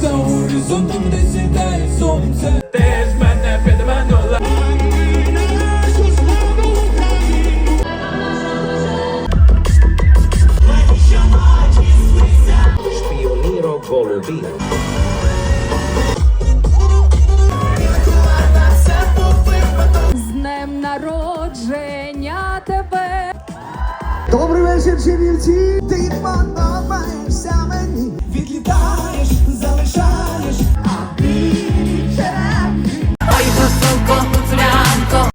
За горизонтом де сідає сонце Ти ж мене підманула Шпіоніро З днем народження тебе Добрий вечір, чернівці! Ти